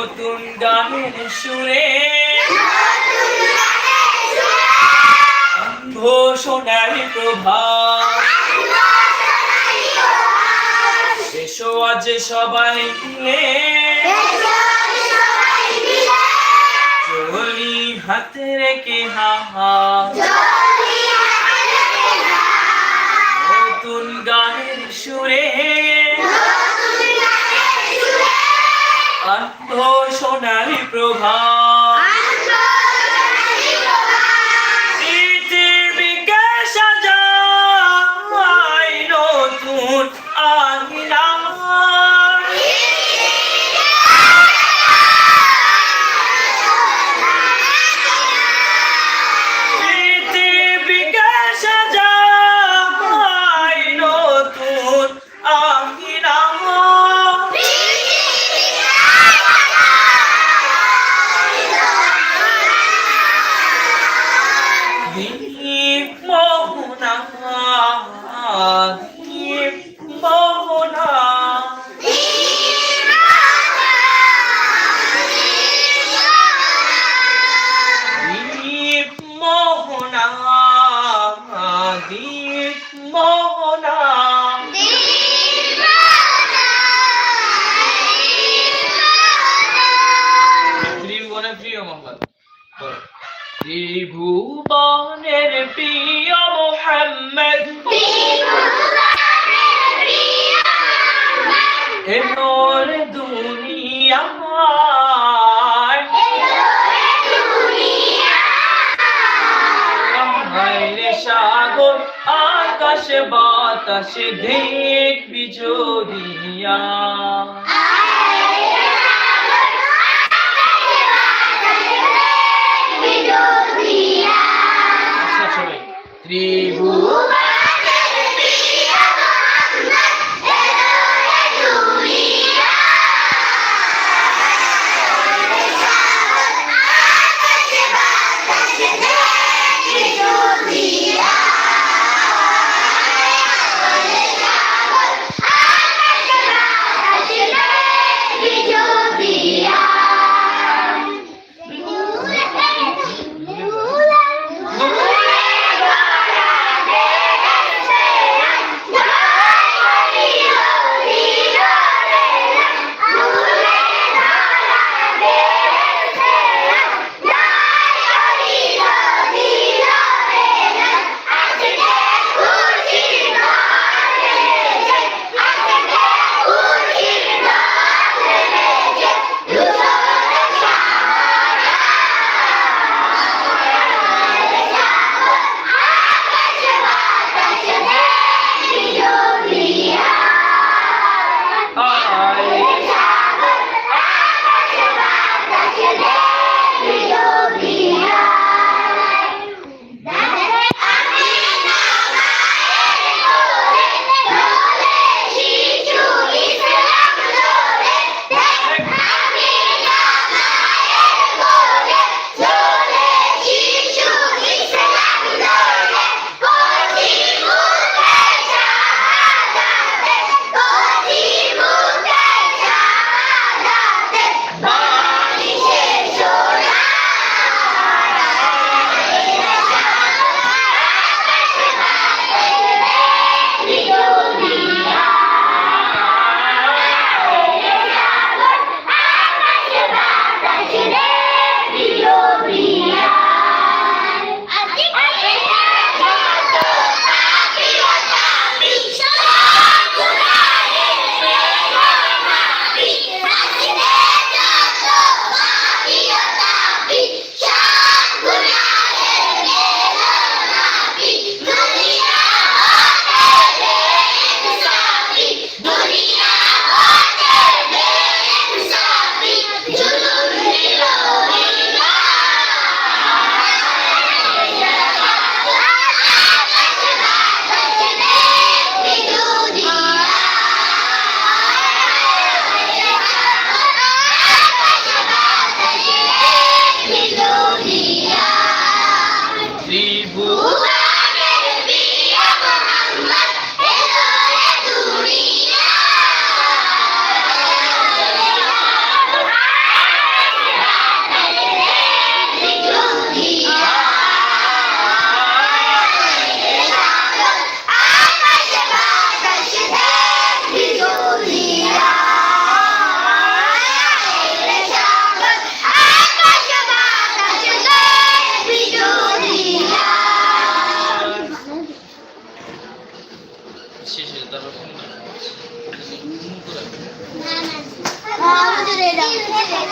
নতুন গানের সুরে। ঘোষণার প্রভাব। এসো আজ সবাই মিলে। চলি হাতে রেখে হা হা নতুন গানের সুরে। ঘোষণার প্রভাব ত্রিভুবনের প্রিয় মোহাম্মদ। এনোর হায়রে সাগর আকাশ বাতাস দেখবি যদিয়া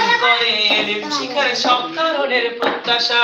পূরণ করে শিখার সব কারণের প্রত্যাশা।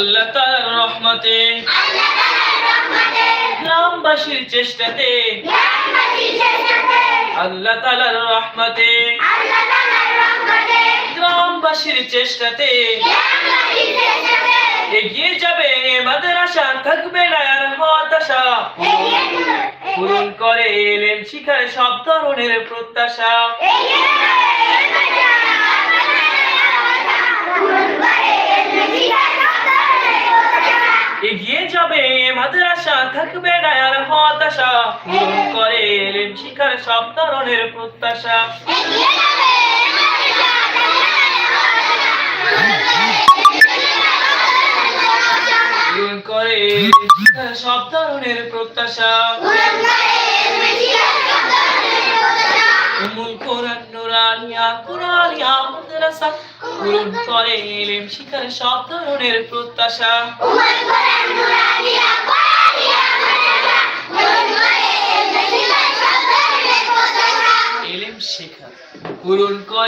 আল্লাহ তার রহমতে। গ্রামবাসীর চেষ্টাতে। আল্লাহ তালার রহমতে। গ্রামবাসীর চেষ্টাতে। এগিয়ে যাবে মাদ্রাসা থাকবে না আর হতাশা। পূরণ করে এলেন শিখায় সব ধরনের প্রত্যাশা। পূরণ করে এলেন শিখার সব ধরনের প্রত্যাশা। করে শিখার সব ধরনের প্রত্যাশা। উমুল কোরআন নুরানিয়া কোরআনিয়া মাদ্রাসা। পূরণ করে এলেন শিখার সব ধরনের প্রত্যাশা। এলেম শেখা। পূরণ